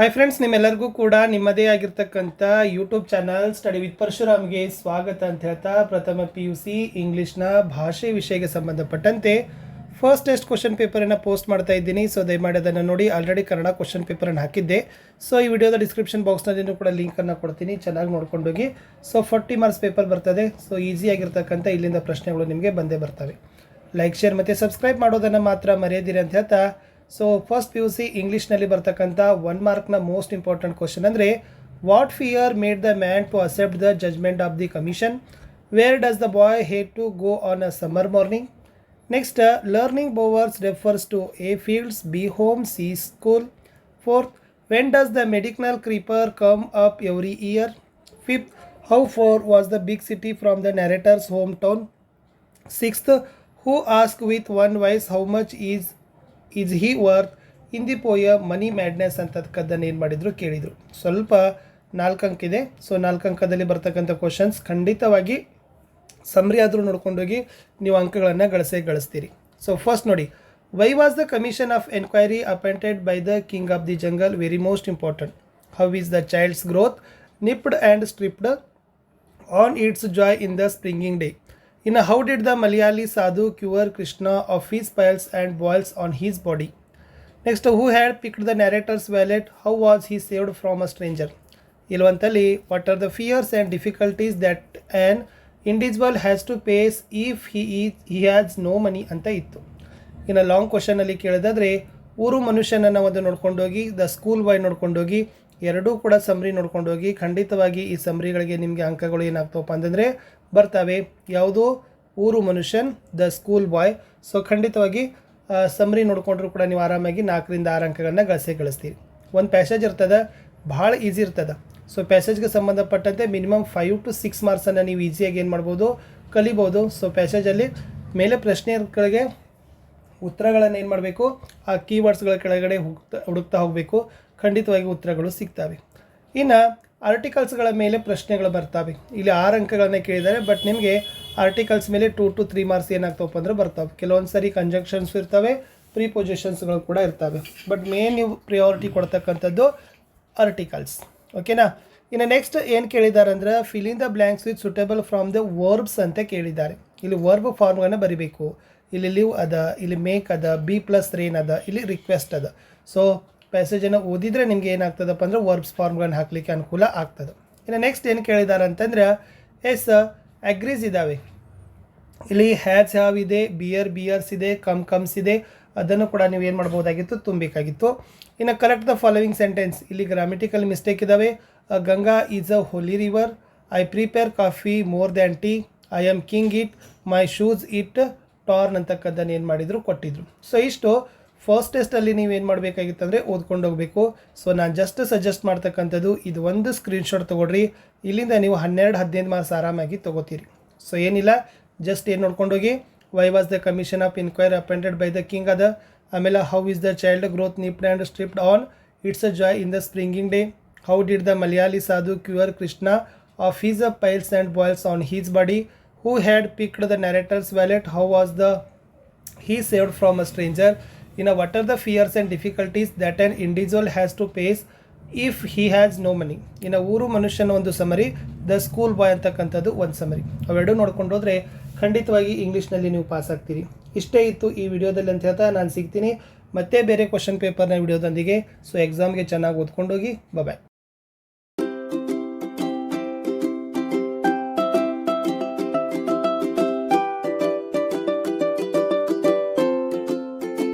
Hi friends ನಿಮ್ಮೆಲ್ಲರಿಗೂ ಕೂಡ ನಿಮ್ಮದೇ ಆಗಿರ್ತಕ್ಕಂಥ ಯೂಟ್ಯೂಬ್ ಚಾನಲ್ ಸ್ಟಡಿ ವಿತ್ ಪರಶುರಾಮ್ಗೆ ಸ್ವಾಗತ ಅಂತ ಹೇಳ್ತಾ ಪ್ರಥಮ ಪಿ ಯು ಸಿ ಇಂಗ್ಲೀಷ್ನ ಭಾಷೆ ವಿಷಯಕ್ಕೆ ಸಂಬಂಧಪಟ್ಟಂತೆ ಫಸ್ಟ್ ಟೆಸ್ಟ್ ಕ್ವಶನ್ ಪೇಪರನ್ನು ಪೋಸ್ಟ್ ಮಾಡ್ತಾ ಇದ್ದೀನಿ. ಸೊ ದಯಮಾಡಿ ಅದನ್ನು ನೋಡಿ. ಆಲ್ರೆಡಿ ಕನ್ನಡ ಕ್ವಶನ್ ಪೇಪರನ್ನು ಹಾಕಿದ್ದೆ. ಸೊ ಈ ವಿಡಿಯೋದ ಡಿಸ್ಕ್ರಿಪ್ಷನ್ ಬಾಕ್ಸ್ನಲ್ಲಿ ಕೂಡ ಲಿಂಕನ್ನು ಕೊಡ್ತೀನಿ. ಚೆನ್ನಾಗಿ ನೋಡ್ಕೊಂಡೋಗಿ ಸೊ ಫೋರ್ಟಿ ಮಾರ್ಕ್ಸ್ ಪೇಪರ್ ಬರ್ತದೆ. ಸೊ ಈಸಿಯಾಗಿರ್ತಕ್ಕಂಥ ಇಲ್ಲಿಂದ ಪ್ರಶ್ನೆಗಳು ನಿಮಗೆ ಬಂದೇ ಬರ್ತವೆ. ಲೈಕ್ ಶೇರ್ ಮತ್ತು ಸಬ್ಸ್ಕ್ರೈಬ್ ಮಾಡೋದನ್ನು ಮಾತ್ರ ಮರೆಯದಿರಿ ಅಂತ ಹೇಳ್ತಾ so first P U C ಇಂಗ್ಲೀಷ್ನಲ್ಲಿ ಬರ್ತಕ್ಕಂಥ ಒನ್ ಮಾರ್ಕ್ನ ಮೋಸ್ಟ್ ಇಂಪಾರ್ಟೆಂಟ್ ಕ್ವಶನ್ ಅಂದರೆ what fear made the man to accept the judgement of the commission where does the boy hate to go on a summer morning next learning bowers refers to A fields B home C school fourth when does the medical creeper come up every year fifth how far was the big city from the narrator's home town sixth who ask with one wise how much is is he worth? Hindi ಪೋಯ money madness ಅಂತಕ್ಕದ್ದನ್ನು ಏನು ಮಾಡಿದರು? ಕೇಳಿದರು. ಸ್ವಲ್ಪ ನಾಲ್ಕು ಅಂಕ ಇದೆ. So ನಾಲ್ಕು ಅಂಕದಲ್ಲಿ ಬರ್ತಕ್ಕಂಥ ಕ್ವಶನ್ಸ್ ಖಂಡಿತವಾಗಿ ಸಮ್ರಿ ಆದರೂ ನೋಡ್ಕೊಂಡೋಗಿ ನೀವು ಅಂಕಗಳನ್ನು ಗಳಿಸೇ ಗಳಿಸ್ತೀರಿ. ಸೊ ಫಸ್ಟ್ ನೋಡಿ why was the commission of enquiry appointed by the king of the jungle very most important how is the child's growth nipped and stripped on its joy in the springing day. In how did the Malayali sadhu cure Krishna of his piles and boils on his body? Next, who had picked the narrator's wallet? How was he saved from a stranger? Ilvantali, what are the fears and difficulties that an individual has to face if he is, he has no money ಅಂತ ಇತ್ತು ಇನ್ನು long ಕ್ವಶನಲ್ಲಿ ಕೇಳಿದಾದ್ರೆ ಊರು ಮನುಷ್ಯನನ್ನು ಒಂದು ನೋಡ್ಕೊಂಡೋಗಿ the school boy ನೋಡ್ಕೊಂಡೋಗಿ ಎರಡೂ ಕೂಡ ಸಮರಿ ನೋಡ್ಕೊಂಡೋಗಿ ಖಂಡಿತವಾಗಿ ಈ ಸಮರಿಗಳಿಗೆ ನಿಮಗೆ ಅಂಕಗಳು ಏನಾಗ್ತವಪ್ಪ ಅಂತಂದರೆ ಬರ್ತವೆ. ಯಾವುದು? ಊರು ಮನುಷ್ಯನ್, ದ ಸ್ಕೂಲ್ ಬಾಯ್. ಸೊ ಖಂಡಿತವಾಗಿ ಸಮರಿ ನೋಡ್ಕೊಂಡ್ರು ಕೂಡ ನೀವು ಆರಾಮಾಗಿ ನಾಲ್ಕರಿಂದ ಆರು ಅಂಕಗಳನ್ನ ಗಳಿಸೇ ಗಳಿಸ್ತೀರಿ. ಒಂದು ಪ್ಯಾಸೇಜ್ ಇರ್ತದೆ, ಭಾಳ ಈಸಿ ಇರ್ತದೆ. ಸೊ ಪ್ಯಾಸೇಜ್ಗೆ ಸಂಬಂಧಪಟ್ಟಂತೆ ಮಿನಿಮಮ್ ಫೈವ್ ಟು ಸಿಕ್ಸ್ ಮಾರ್ಕ್ಸನ್ನು ನೀವು ಈಸಿಯಾಗಿ ಏನು ಮಾಡ್ಬೋದು? ಕಲಿಬೋದು. ಸೊ ಪ್ಯಾಸೇಜಲ್ಲಿ ಮೇಲೆ ಪ್ರಶ್ನೆಗಳಿಗೆ ಉತ್ತರಗಳನ್ನು ಏನು ಮಾಡಬೇಕು? ಆ ಕೀವರ್ಡ್ಸ್ಗಳ ಕೆಳಗಡೆ ಹುಡುಕ್ತಾ ಹುಡುಕ್ತಾ ಹೋಗಬೇಕು. ಖಂಡಿತವಾಗಿ ಉತ್ತರಗಳು ಸಿಗ್ತವೆ. ಇನ್ನು ಆರ್ಟಿಕಲ್ಸ್ಗಳ ಮೇಲೆ ಪ್ರಶ್ನೆಗಳು ಬರ್ತವೆ. ಇಲ್ಲಿ ಆರು ಅಂಕಗಳನ್ನ ಕೇಳಿದ್ದಾರೆ ಬಟ್ ನಿಮಗೆ ಆರ್ಟಿಕಲ್ಸ್ ಮೇಲೆ ಟೂ ಟು ತ್ರೀ ಮಾರ್ಕ್ಸ್ ಏನಾಗ್ತವಪ್ಪ ಅಂದ್ರೆ ಬರ್ತವೆ. ಕೆಲವೊಂದು ಸರಿ ಕಂಜಂಕ್ಷನ್ಸ್ ಇರ್ತವೆ ಪ್ರಿಪೊಸಿಷನ್ಸ್ಗಳು ಕೂಡ ಇರ್ತವೆ. ಬಟ್ ಮೇನ್ ನೀವು ಪ್ರಿಯಾರಿಟಿ ಕೊಡ್ತಕ್ಕಂಥದ್ದು ಆರ್ಟಿಕಲ್ಸ್ ಓಕೆನಾ ಇನ್ನು ನೆಕ್ಸ್ಟ್ ಏನು ಕೇಳಿದ್ದಾರೆ ಅಂದ್ರೆ fill in the blanks with suitable form the verbs ಅಂತ ಕೇಳಿದ್ದಾರೆ. ಇಲ್ಲಿ ವರ್ಬ್ ಫಾರ್ಮ್ಗಳನ್ನ ಬರಿಬೇಕು. ಇಲ್ಲಿ ಲಿವ್ ಅದ, ಇಲ್ಲಿ ಮೇಕ್ ಅದ ಬಿ ಪ್ಲಸ್ ರೇನ್ ಅದ, ಇಲ್ಲಿ ರಿಕ್ವೆಸ್ಟ್ ಅದ. ಸೊ ಪ್ಯಾಸೇಜನ್ನು ಓದಿದರೆ ನಿಮ್ಗೆ ಏನಾಗ್ತದಪ್ಪ ಅಂದ್ರೆ ವರ್ಬ್ಸ್ ಫಾರ್ಮ್ಗಳನ್ನು ಹಾಕಲಿಕ್ಕೆ ಅನುಕೂಲ ಆಗ್ತದೆ. ಇನ್ನು ನೆಕ್ಸ್ಟ್ ಏನು ಕೇಳಿದ್ದಾರೆ ಅಂತಂದ್ರೆ ಎಸ್ ಅಗ್ರೀಸ್ ಇದ್ದಾವೆ ಇಲ್ಲಿ ಹ್ಯಾಸ್ ಹ್ಯಾವ್ ಇದೆ ಬಿಯರ್ ಬಿಯರ್ಸ್ ಇದೆ ಕಮ್ ಕಮ್ಸ್ ಇದೆ. ಅದನ್ನು ಕೂಡ ನೀವು ಏನು ಮಾಡ್ಬೋದಾಗಿತ್ತು? ತುಂಬಬೇಕಾಗಿತ್ತು ಇನ್ನು ಕರೆಕ್ಟ್ ದ ಫಾಲೋವಿಂಗ್ ಸೆಂಟೆನ್ಸ್ ಇಲ್ಲಿ ಗ್ರಾಮೆಟಿಕಲ್ ಮಿಸ್ಟೇಕ್ ಇದ್ದಾವೆ Ganga is a holy river I prepare coffee more than tea I am king it my shoes it torn ಅಂತಕ್ಕದ್ದನ್ನು ಏನು ಮಾಡಿದರು, ಕೊಟ್ಟಿದ್ರು. ಸೊ ಇಷ್ಟು ಫಸ್ಟ್ ಟೆಸ್ಟಲ್ಲಿ ನೀವು ಏನು ಮಾಡಬೇಕಾಗಿತ್ತು ಅಂದರೆ ಓದ್ಕೊಂಡು ಹೋಗಬೇಕು. ಸೊ ನಾನು ಜಸ್ಟ್ ಸಜೆಸ್ಟ್ ಮಾಡ್ತಕ್ಕಂಥದ್ದು, ಇದು ಒಂದು ಸ್ಕ್ರೀನ್ಶಾಟ್ ತೊಗೊಳ್ರಿ. ಇಲ್ಲಿಂದ ನೀವು ಹನ್ನೆರಡು, ಹದಿನೈದು ಮಾರ್ಕ್ಸ್ ಆರಾಮಾಗಿ ತೊಗೋತೀರಿ. ಸೊ ಏನಿಲ್ಲ ಜಸ್ಟ್ ಏನು ನೋಡ್ಕೊಂಡೋಗಿ why was the commission of inquire appointed by the king ಅದ ಆಮೇಲೆ how is the child growth nipped and stripped on its a joy in the springing day how did the Malayali sadhu cure Krishna of his a piles and boils on his body who had picked the narrators wallet how was the he saved from a stranger. You know, what are the fears and difficulties that an individual has to face if he has no money ಇನ್ನು ಊರು ಮನುಷ್ಯನ ಒಂದು summary the school boy ಅಂತಕ್ಕಂಥದ್ದು ಒಂದು summary ಅವೆರಡೂ ನೋಡ್ಕೊಂಡು ಹೋದರೆ ಖಂಡಿತವಾಗಿ ಇಂಗ್ಲೀಷ್ನಲ್ಲಿ ನೀವು ಪಾಸ್ ಆಗ್ತೀರಿ. ಇಷ್ಟೇ ಇತ್ತು ಈ ವಿಡಿಯೋದಲ್ಲಿ ಅಂತ ಹೇಳ್ತಾ ನಾನು ಸಿಗ್ತೀನಿ. ಮತ್ತೆ ಬೇರೆ ಕ್ವಶನ್ ಪೇಪರ್ನ ವಿಡಿಯೋದೊಂದಿಗೆ. ಸೊ ಎಕ್ಸಾಮ್ಗೆ ಚೆನ್ನಾಗಿ ಓದ್ಕೊಂಡೋಗಿ ಬಾಯ್